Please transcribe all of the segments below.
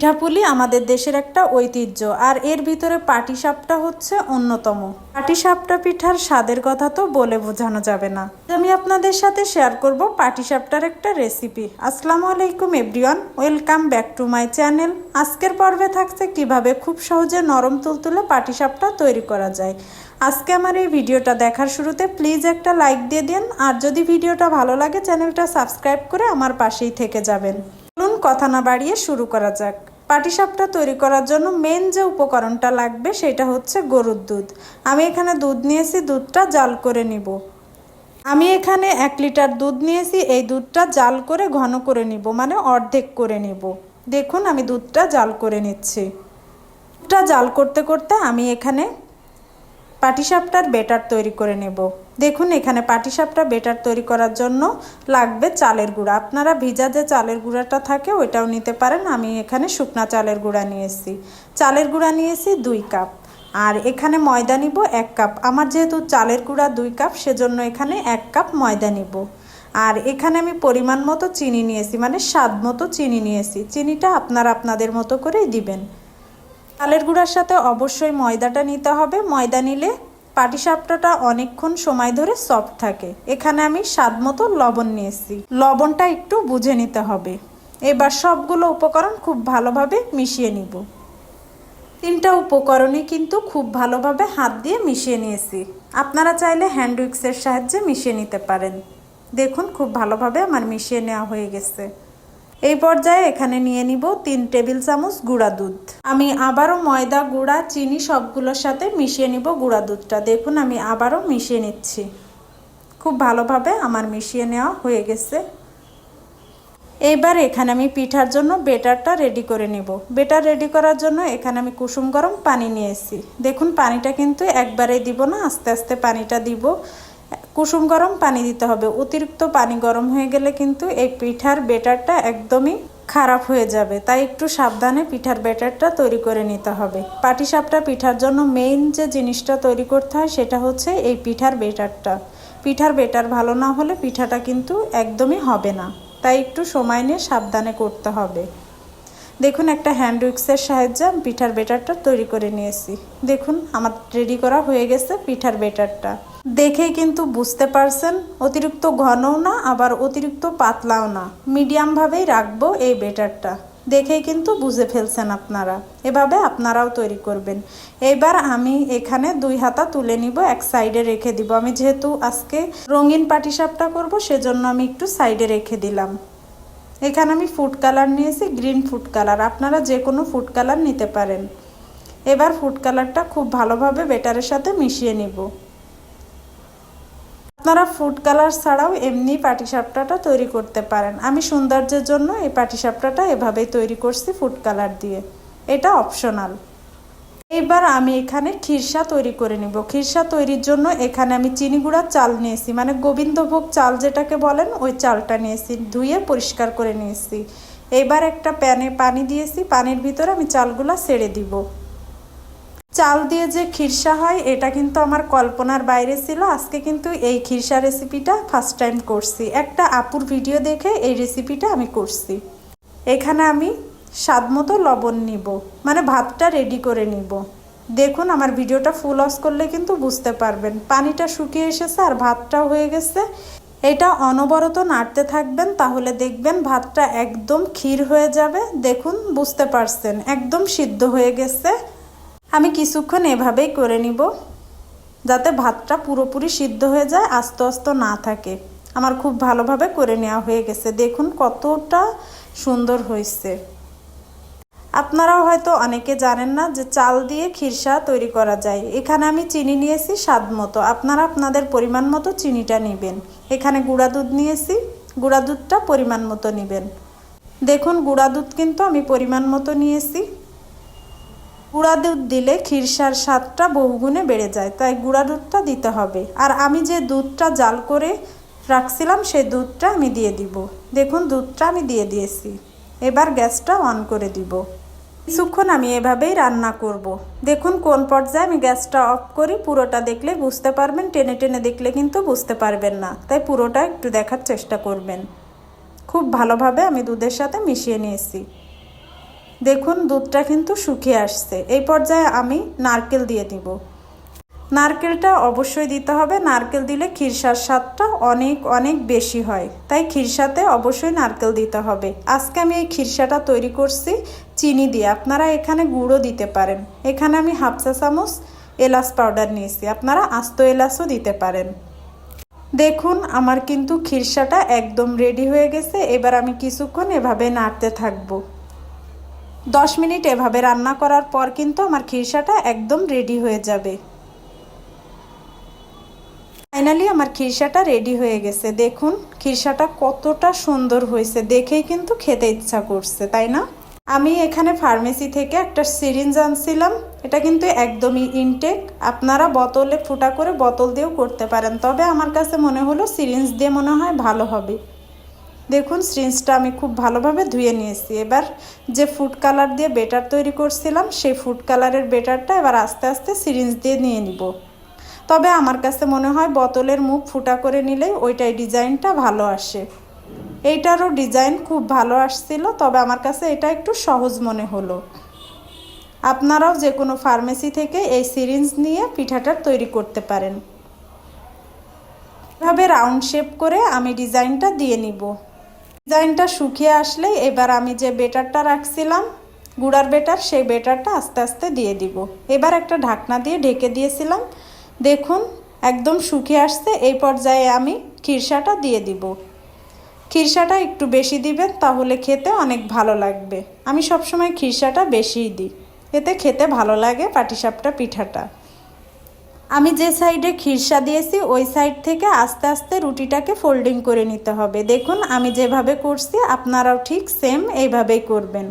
পিঠাপুলি আমাদের দেশের একটা ঐতিহ্য, আর এর ভিতরে পাটিসাপটা হচ্ছে অন্যতম। পাটিসাপটা পিঠার স্বাদের কথা তো বলে বোঝানো যাবে না। আমি আপনাদের সাথে শেয়ার করব পাটিসাপটার একটা রেসিপি আসসালামু আলাইকুম everyone welcome back to my channel আজকের পর্বে থাকছে কীভাবে খুব সহজে নরম তুলতুলে পাটিসাপটা তৈরি করা যায়। আজকে আমার এই ভিডিওটা দেখার শুরুতে প্লিজ একটা লাইক দিয়ে দিন, আর যদি ভিডিওটা ভালো লাগে চ্যানেলটা সাবস্ক্রাইব করে আমার পাশেই থেকে যাবেন। কথা না বাড়িয়ে শুরু করা যাক। পাটিসাপটা তৈরি করার জন্য মেন যে উপকরণটা লাগবে সেটা হচ্ছে গরুর দুধ। আমি এখানে দুধ নিয়েছি, দুধটা জাল করে নিব। আমি এখানে এক লিটার দুধ নিয়েছি, এই দুধটা জাল করে ঘন করে নিব মানে অর্ধেক করে নিব। দেখুন, আমি দুধটা জাল করে নিচ্ছি। দুধটা জাল করতে করতে আমি এখানে পাটিসাপটার বেটার তৈরি করে নেব। দেখুন, এখানে পাটিসাপটা বেটার তৈরি করার জন্য লাগবে চালের গুঁড়া। আপনারা ভিজা যে চালের গুঁড়াটা থাকে, ওইটাও নিতে পারেন। আমি এখানে শুকনা চালের গুঁড়া নিয়েছি চালের গুঁড়া নিয়েছি দুই কাপ। আর এখানে ময়দা নিব এক কাপ। আমার যেহেতু চালের গুঁড়া দুই কাপ, সেজন্য এখানে এক কাপ ময়দা নিব। আর এখানে আমি পরিমাণ মতো চিনি নিয়েছি মানে স্বাদ মতো চিনি নিয়েছি চিনিটা আপনারা আপনাদের মতো করেই দিবেন। চালের গুঁড়ার সাথে অবশ্যই ময়দাটা নিতে হবে। ময়দা নিলে পাটিসাপটাটা অনেকক্ষণ সময় ধরে সফট থাকে। এখানে আমি স্বাদ মতো লবণ নিয়েছি। লবণটা একটু বুঝে নিতে হবে। এবার সবগুলো উপকরণ খুব ভালোভাবে মিশিয়ে নিব। তিনটা উপকরণই কিন্তু খুব ভালোভাবে হাত দিয়ে মিশিয়ে নিয়েছি। আপনারা চাইলে হ্যান্ড উইক্সের সাহায্যে মিশিয়ে নিতে পারেন। দেখুন, খুব ভালোভাবে আমার মিশিয়ে নেওয়া হয়ে গেছে। এই পর্যায়ে এখানে নিয়ে নিব তিন টেবিল চামচ গুঁড়া দুধ। আমি আবারও ময়দা, গুঁড়া, চিনি সবগুলোর সাথে মিশিয়ে নিব গুঁড়া দুধটা। দেখুন, আমি আবারও মিশিয়ে নিচ্ছি। খুব ভালোভাবে আমার মিশিয়ে নেওয়া হয়ে গেছে। এইবার এখানে আমি পিঠার জন্য বেটারটা রেডি করে নেব। বেটার রেডি করার জন্য এখানে আমি কুসুম গরম পানি নিয়েছি। দেখুন, পানিটা কিন্তু একবারে দিব না, আস্তে আস্তে পানিটা দিব। কুসুম গরম পানি দিতে হবে। অতিরিক্ত পানি গরম হয়ে গেলে কিন্তু এই পিঠার বেটারটা একদমই খারাপ হয়ে যাবে। তাই একটু সাবধানে পিঠার বেটারটা তৈরি করে নিতে হবে। পাটিসাপটা পিঠার জন্য মেইন যে জিনিসটা তৈরি করতে হয় সেটা হচ্ছে এই পিঠার বেটারটা পিঠার বেটার ভালো না হলে পিঠাটা কিন্তু একদমই হবে না। তাই একটু সময় নিয়ে সাবধানে করতে হবে। দেখুন একটা হ্যান্ড উইক্সের সাহায্যে আমি পিঠার বেটারটা তৈরি করে নিয়েছি। দেখুন, আমার রেডি করা হয়ে গেছে পিঠার বেটারটা দেখেই কিন্তু বুঝতে পারছেন, অতিরিক্ত ঘনও না, আবার অতিরিক্ত পাতলাও না। মিডিয়ামভাবেই রাখব এই বেটারটা দেখেই কিন্তু বুঝে ফেলছেন আপনারা। এভাবে আপনারাও তৈরি করবেন। এবার আমি এখানে দুই হাতা তুলে নিব, এক সাইডে রেখে দিব। আমি যেহেতু আজকে রঙিন পাটিসাপটা করব, সেজন্য আমি একটু সাইডে রেখে দিলাম। এখানে আমি ফুড কালার নিয়েছি গ্রিন ফুড কালার আপনারা যে কোনো ফুড কালার নিতে পারেন। এবার ফুড কালারটা খুব ভালোভাবে বেটারের সাথে মিশিয়ে নিব। আপনারা ফুড কালার ছাড়াও এমনি পাটিসাপটাটা তৈরি করতে পারেন। আমি সৌন্দর্যের জন্য এই পাটিসাপটাটা এভাবেই তৈরি করছি ফুড কালার দিয়ে। এটা অপশনাল এবার আমি এখানে খিরসা তৈরি করে নিব। খিরসা তৈরির জন্য এখানে আমি চিনি গুঁড়ার চাল নিয়েছি। মানে গোবিন্দভোগ চাল যেটাকে বলেন, ওই চালটা নিয়েছি, ধুয়ে পরিষ্কার করে নিয়েছি। এবার একটা প্যানে পানি দিয়েছি, পানির ভিতরে আমি চালগুলা ছেড়ে দিব। চাল দিয়ে যে খিরসা হয়, এটা কিন্তু আমার কল্পনার বাইরে ছিল। আজকে কিন্তু এই খিরসা রেসিপিটা ফার্স্ট টাইম করছি। একটা আপুর ভিডিও দেখে এই রেসিপিটা আমি করছি। এখানে আমি স্বাদ মতো লবণ নিব। মানে ভাতটা রেডি করে নিব। দেখুন, আমার ভিডিওটা ফুল অস করলে কিন্তু বুঝতে পারবেন। পানিটা শুকিয়ে এসেছে আর ভাতটাও হয়ে গেছে। এটা অনবরত নাড়তে থাকবেন, তাহলে দেখবেন ভাতটা একদম ক্ষীর হয়ে যাবে। দেখুন, বুঝতে পারছেন, একদম সিদ্ধ হয়ে গেছে। আমি কিছুক্ষণ এভাবেই করে নিব, যাতে ভাতটা পুরোপুরি সিদ্ধ হয়ে যায়, আস্তে আস্তে না থাকে। আমার খুব ভালোভাবে করে নেওয়া হয়ে গেছে। দেখুন, কতটা সুন্দর হয়েছে। আপনারাও হয়তো অনেকে জানেন না যে চাল দিয়ে খিরসা তৈরি করা যায়। এখানে আমি চিনি নিয়েছি, স্বাদ মতো। আপনারা আপনাদের পরিমাণ মতো চিনিটা নেবেন। এখানে গুঁড়া দুধ নিয়েছি, গুঁড়া দুধটা পরিমাণ মতো নেবেন। দেখুন, গুঁড়া দুধ কিন্তু আমি পরিমাণ মতো নিয়েছি। গুঁড়া দুধ দিলে খিরসার স্বাদটা বহুগুণে বেড়ে যায়, তাই গুঁড়া দুধটা দিতে হবে। আর আমি যে দুধটা জাল করে রাখছিলাম, সেই দুধটা আমি দিয়ে দিব। দেখুন, দুধটা আমি দিয়ে দিয়েছি। এবার গ্যাসটা অন করে দিব। কিছুক্ষণ আমি এভাবেই রান্না করব। দেখুন, কোন পর্যায়ে আমি গ্যাসটা অফ করি, পুরোটা দেখলে বুঝতে পারবেন, টেনে টেনে দেখলে কিন্তু বুঝতে পারবেন না। তাই পুরোটা একটু দেখার চেষ্টা করবেন। খুব ভালোভাবে আমি দুধের সাথে মিশিয়ে নিয়েছি। দেখুন, দুধটা কিন্তু শুকিয়ে আসছে। এই পর্যায়ে আমি নারকেল দিয়ে দিব। নারকেলটা অবশ্যই দিতে হবে। নারকেল দিলে খিরসার স্বাদটা অনেক অনেক বেশি হয়। তাই খিরসাতে অবশ্যই নারকেল দিতে হবে। আজকে আমি এই খিরসাটা তৈরি করছি। চিনি দিয়ে আপনারা এখানে গুঁড়ো দিতে পারেন। এখানে আমি হাফ চা চামচ এলাচ পাউডার নিয়েছি। আপনারা আস্ত এলাচও দিতে পারেন। দেখুন, আমার কিন্তু খিরসাটা একদম রেডি হয়ে গেছে। এবার আমি কিছুক্ষণ এভাবে নাড়তে থাকব। দশ মিনিট এভাবে রান্না করার পর কিন্তু আমার খিরসাটা একদম রেডি হয়ে যাবে। ফাইনালি আমার খিরসাটা রেডি হয়ে গেছে। দেখুন খিরসাটা কতটা সুন্দর হয়েছে। দেখেই কিন্তু খেতে ইচ্ছা করছে, তাই না? আমি এখানে ফার্মেসি থেকে একটা সিরিঞ্জ আনছিলাম। এটা কিন্তু একদমই ইনটেক আপনারা বোতলে ফুটা করে বোতল দিয়েও করতে পারেন। তবে আমার কাছে মনে হলো সিরিঞ্জ দিয়ে মনে হয় ভালো হবে। দেখুন সিরিঞ্জটা আমি খুব ভালোভাবে ধুয়ে নিয়েছি। এবার যে ফুড কালার দিয়ে বেটার তৈরি করছিলাম, সেই ফুড কালারের বেটারটা এবার আস্তে আস্তে সিরিঞ্জ দিয়ে নিয়ে নিব। তবে আমার কাছে মনে হয় বোতলের মুখ ফুটা করে নিলে ওইটাই ডিজাইনটা ভালো আসে। এইটারও ডিজাইন খুব ভালো আসছিল, তবে আমার কাছে এটা একটু সহজ মনে হলো। আপনারাও যে কোনো ফার্মেসি থেকে এই সিরিঞ্জ নিয়ে পিঠাটা তৈরি করতে পারেন। এভাবে রাউন্ড শেপ করে আমি ডিজাইনটা দিয়ে নিব। ডিজাইনটা শুকিয়ে আসলে এবার আমি যে বেটারটা রাখছিলাম, গুড়ার বেটার, সেই বেটারটা আস্তে আস্তে দিয়ে দিব। এবার একটা ঢাকনা দিয়ে ঢেকে দিয়েছিলাম। দেখুন, একদম শুকিয়ে আসছে। এই পর্যায়ে আমি খিরসাটা দিয়ে দিব। খিরসাটা একটু বেশি দিবেন, তাহলে খেতে অনেক ভালো লাগবে। আমি সবসময় খিরসাটা বেশিই দিই। এতে খেতে ভালো লাগে পাটিসাপটা, পিঠাটা। আমি যে সাইডে খিরসা দিয়েছি, ওই সাইড থেকে আস্তে আস্তে রুটিটাকে ফোল্ডিং করে নিতে হবে। দেখুন, আমি যেভাবে করছি, আপনারাও ঠিক সেম এইভাবেই করবেন।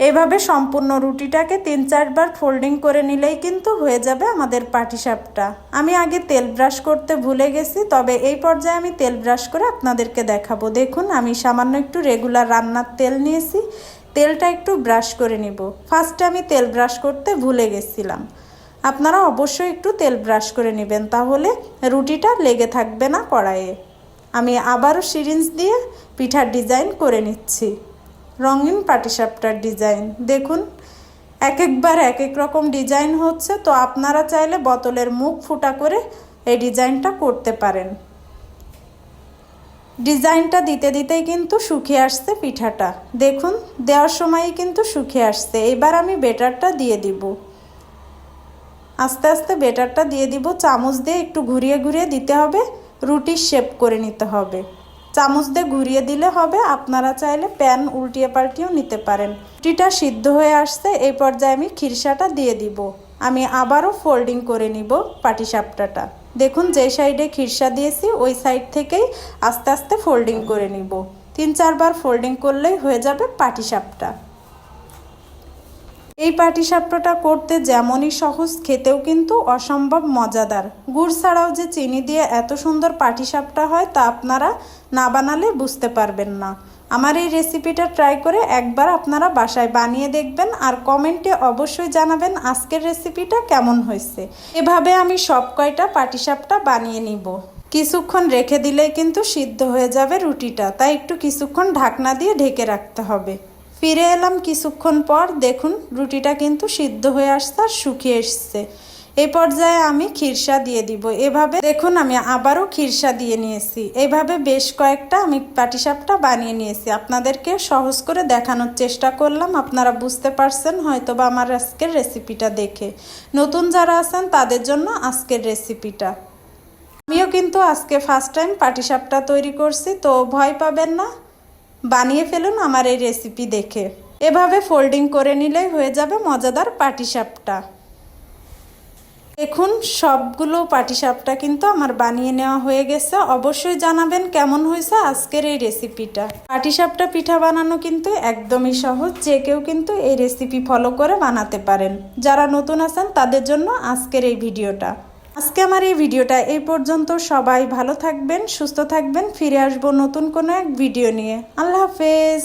এভাবে সম্পূর্ণ রুটিটাকে তিন চারবার ফোল্ডিং করে নিলেই কিন্তু হয়ে যাবে আমাদের পাটিসাপটা। আমি আগে তেল ব্রাশ করতে ভুলে গেছি, তবে এই পর্যায়ে আমি তেল ব্রাশ করে আপনাদেরকে দেখাবো। দেখুন, আমি সামান্য একটু রেগুলার রান্নার তেল নিয়েছি, তেলটা একটু ব্রাশ করে নিব। ফার্স্টে আমি তেল ব্রাশ করতে ভুলে গেছিলাম। আপনারা অবশ্যই একটু তেল ব্রাশ করে নেবেন, তাহলে রুটিটা লেগে থাকবে না কড়াইয়ে। আমি আবারও সিরিঞ্জ দিয়ে পিঠার ডিজাইন করে নিচ্ছি। রঙিন পাটিসাপটার ডিজাইন। দেখুন এক একবার এক এক রকম ডিজাইন হচ্ছে, তো আপনারা চাইলে বোতলের মুখ ফুটা করে এই ডিজাইনটা করতে পারেন। ডিজাইনটা দিতে দিতেই কিন্তু শুকিয়ে আসছে পিঠাটা। দেখুন, দেওয়ার সময়ই কিন্তু শুকিয়ে আসছে। এবার আমি বেটারটা দিয়ে দিব। আস্তে আস্তে বেটারটা দিয়ে দিব। চামচ দিয়ে একটু ঘুরিয়ে ঘুরিয়ে দিতে হবে। রুটির শেপ করে নিতে হবে। চামচ দিয়ে ঘুরিয়ে দিলে হবে। আপনারা চাইলে প্যান উল্টিয়ে পাল্টিয়েও নিতে পারেন। রুটিটা সিদ্ধ হয়ে আসছে, এই পর্যায়ে আমি খিরসাটা দিয়ে দিব। আমি আবারও ফোল্ডিং করে নিব পাটিসাপটাটা। দেখুন, যে সাইডে খিরসা দিয়েছি, ওই সাইড থেকেই আস্তে আস্তে ফোল্ডিং করে নিব। তিন চারবার ফোল্ডিং করলেই হয়ে যাবে পাটিসাপটা। এই পাটিসাপটাটা করতে যেমনই সহজ, খেতেও কিন্তু অসম্ভব মজাদার। গুড় ছাড়াও যে চিনি দিয়ে এত সুন্দর পাটিসাপটা হয় তা আপনারা না বানালে বুঝতে পারবেন না। আমার এই রেসিপিটা ট্রাই করে একবার আপনারা বাসায় বানিয়ে দেখবেন আর কমেন্টে অবশ্যই জানাবেন আজকের রেসিপিটা কেমন হয়েছে। এভাবে আমি সব কয়টা পাটিসাপটা বানিয়ে নিব। কিছুক্ষণ রেখে দিলে কিন্তু সিদ্ধ হয়ে যাবে রুটিটা, তাই একটু কিছুক্ষণ ঢাকনা দিয়ে ঢেকে রাখতে হবে। ফিরে এলাম কিছুক্ষণ পর। দেখুন, রুটিটা কিন্তু সিদ্ধ হয়ে আসছে আর শুকিয়ে এসছে। এই পর্যায়ে আমি খিরসা দিয়ে দিব। এভাবে দেখুন, আমি আবারও খিরসা দিয়ে নিয়েছি। এভাবে বেশ কয়েকটা আমি পাটিসাপটা বানিয়ে নিয়েছি। আপনাদেরকে সহজ করে দেখানোর চেষ্টা করলাম। আপনারা বুঝতে পারছেন হয়তো বা আমার আজকের রেসিপিটা দেখে। নতুন যারা আছেন, তাদের জন্য আজকের রেসিপিটা। আমিও কিন্তু আজকে ফার্স্ট টাইম পাটিসাপটা তৈরি করছি, তো ভয় পাবেন না। বানিয়ে ফেলুন আমার এই রেসিপি দেখে। এভাবে ফোল্ডিং করে নিলেই হয়ে যাবে মজাদার পাটিসাপটা। দেখুন, সবগুলো পাটিসাপটা কিন্তু আমার বানিয়ে নেওয়া হয়ে গেছে। অবশ্যই জানাবেন কেমন হয়েছে আজকের এই রেসিপিটা পাটিসাপটা পিঠা বানানো কিন্তু একদমই সহজ। যে কেউ কিন্তু এই রেসিপি ফলো করে বানাতে পারেন। যারা নতুন আছেন, তাদের জন্য আজকের এই ভিডিওটা। আজকে আমার এই ভিডিওটা এই পর্যন্ত। সবাই ভালো থাকবেন, সুস্থ থাকবেন, ফিরে আসব নতুন কোনো এক ভিডিও নিয়ে। আল্লাহ হাফেজ।